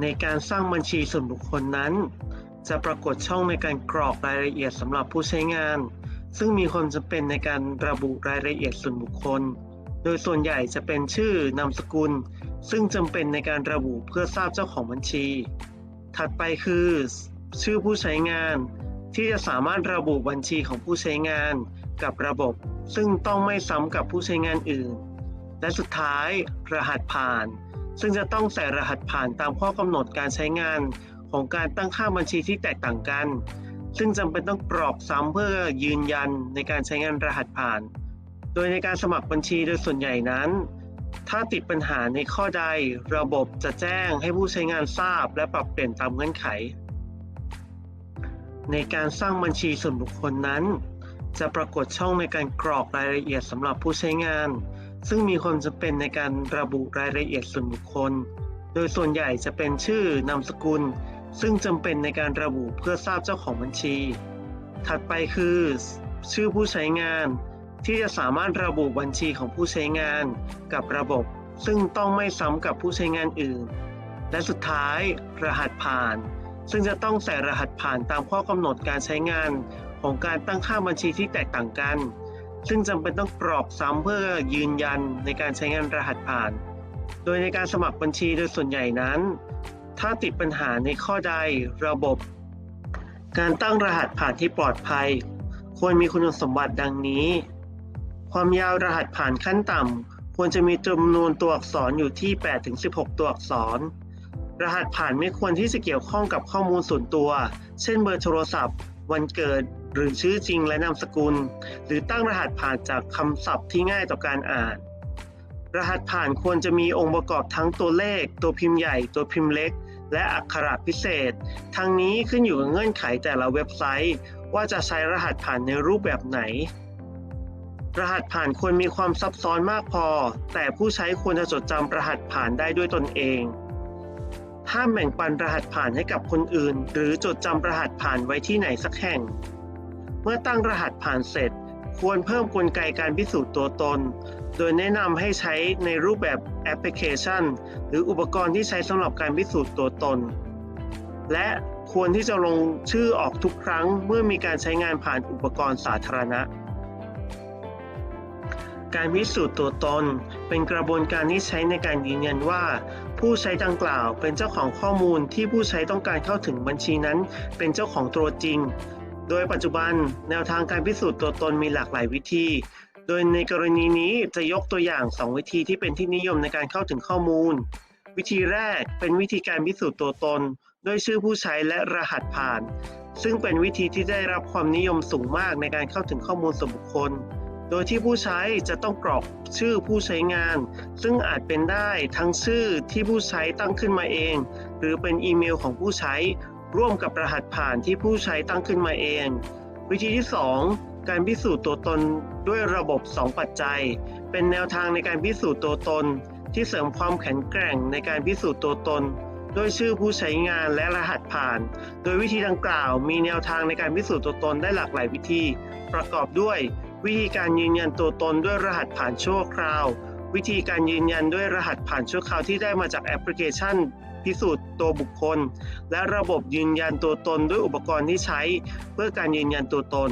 ในการสร้างบัญชีส่วนบุคคลนั้น จะปรากฏช่องในการกรอกรายละเอียดสำหรับผู้ใช้งาน ซึ่งมีความจำเป็นในการระบุรายละเอียดส่วนบุคคล โดยส่วนใหญ่จะเป็นชื่อนามสกุล ซึ่งจำเป็นในการระบุเพื่อทราบเจ้าของบัญชี ถัดไปคือ ชื่อผู้ใช้งาน ที่จะสามารถระบุบัญชีของผู้ใช้งานกับระบบ ซึ่งต้องไม่ซ้ำกับผู้ใช้งานอื่น และสุดท้ายรหัสผ่าน ซึ่งจะต้องใส่รหัสผ่านตามข้อกำหนดการใช้งานของการตั้งค่าบัญชีที่แตกต่างกัน ซึ่งจำเป็นต้องกรอกซ้ำเพื่อยืนยันในการใช้งานรหัสผ่าน โดยในการสมัครบัญชีโดยส่วนใหญ่นั้น ถ้าติดปัญหาในข้อใดระบบจะแจ้งให้ผู้ใช้งานทราบ และปรับเปลี่ยนตามเงื่อนไข ในการสร้างบัญชีส่วนบุคคลนั้น จะปรากฏช่องในการกรอกรายละเอียดสำหรับผู้ใช้งาน ซึ่งมีความจำเป็นในการระบุรายละเอียดส่วนบุคคล โดยส่วนใหญ่จะเป็นชื่อนามสกุล ซึ่งจำเป็นในการระบุเพื่อทราบเจ้าของบัญชี ถัดไปคือ ชื่อผู้ใช้งาน ที่จะสามารถระบุบัญชีของผู้ใช้งานกับระบบ ซึ่งต้องไม่ซ้ำกับผู้ใช้งานอื่น และสุดท้ายรหัสผ่าน ซึ่งจะต้องใส่รหัสผ่านตามข้อกำหนดการใช้งานของการตั้งค่าบัญชีที่แตกต่างกัน ซึ่งจำเป็นต้องกรอกซ้ำเพื่อยืนยันในการใช้งานรหัสผ่าน โดยในการสมัครบัญชีโดยส่วนใหญ่นั้น ถ้าติดปัญหาในข้อใดระบบ การตั้งรหัสผ่านที่ปลอดภัย ควรมีคุณสมบัติดังนี้ ความยาวรหัสผ่านขั้นต่ำควรจะมีจำนวนตัวอักษรอยู่ที่ 8-16 ตัวอักษร รหัสผ่านไม่ควรที่จะเกี่ยวข้องกับข้อมูลส่วนตัว เช่นเบอร์โทรศัพท์ วันเกิดหรือชื่อจริงและนามสกุล หรือตั้งรหัสผ่านจากคำศัพท์ที่ง่ายต่อการอ่าน รหัสผ่านควรจะมีองค์ประกอบทั้งตัวเลข ตัวพิมพ์ใหญ่ ตัวพิมพ์เล็ก และอักขระพิเศษ ทั้งนี้ขึ้นอยู่กับเงื่อนไขแต่ละเว็บไซต์ ว่าจะใช้รหัสผ่านในรูปแบบไหน รหัสผ่านควรมีความซับซ้อนมากพอ แต่ผู้ใช้ควรจะจดจำรหัสผ่านได้ด้วยตนเอง ห้ามแบ่งปันรหัสผ่านให้กับคนอื่น หรือจดจำรหัสผ่านไว้ที่ไหนสักแห่ง เมื่อตั้งรหัสผ่านเสร็จ ควรเพิ่มกลไกการพิสูจน์ตัวตน โดยแนะนำให้ใช้ในรูปแบบแอปพลิเคชัน หรืออุปกรณ์ที่ใช้สำหรับการพิสูจน์ตัวตน และควรที่จะลงชื่อออกทุกครั้งเมื่อมีการใช้งานผ่านอุปกรณ์สาธารณะ การพิสูจน์ตัวตน เป็นกระบวนการที่ใช้ในการยืนยันว่า ผู้ใช้ดังกล่าวเป็นเจ้าของข้อมูลที่ผู้ใช้ต้องการเข้าถึงบัญชีนั้น เป็นเจ้าของตัวจริง โดยปัจจุบันแนวทางการพิสูจน์ตัวตนมีหลากหลายวิธี โดยในกรณีนี้จะยกตัวอย่าง 2 วิธีที่เป็นที่นิยมในการเข้าถึงข้อมูล วิธีแรกเป็นวิธีการพิสูจน์ตัวตน ด้วยชื่อผู้ใช้และรหัสผ่าน ซึ่งเป็นวิธีที่ได้รับความนิยมสูงมากในการเข้าถึงข้อมูลส่วนบุคคล โดยที่ผู้ใช้จะต้องกรอกชื่อผู้ใช้งาน ซึ่งอาจเป็นได้ทั้งชื่อที่ผู้ใช้ตั้งขึ้นมาเอง หรือเป็นอีเมลของผู้ใช้ ร่วมกับรหัสผ่านที่ผู้ใช้ตั้งขึ้นมาเอง วิธีที่ 2 การพิสูจน์ตัวตนด้วยระบบ 2 ปัจจัย เป็นแนวทางในการพิสูจน์ตัวตน ที่เสริมความแข็งแกร่งในการพิสูจน์ตัวตนด้วยชื่อผู้ใช้งานและรหัสผ่าน โดยวิธีดังกล่าว มีแนวทางในการพิสูจน์ตัวตนได้หลากหลายวิธี ประกอบด้วย วิธีการยืนยันตัวตนด้วยรหัสผ่านชั่วคราว วิธีการยืนยันด้วยรหัสผ่านชั่วคราวที่ได้มาจากแอปพลิเคชัน พิสูจน์ตัวบุคคล และระบบยืนยันตัวตนด้วยอุปกรณ์ที่ใช้ เพื่อการยืนยันตัวตน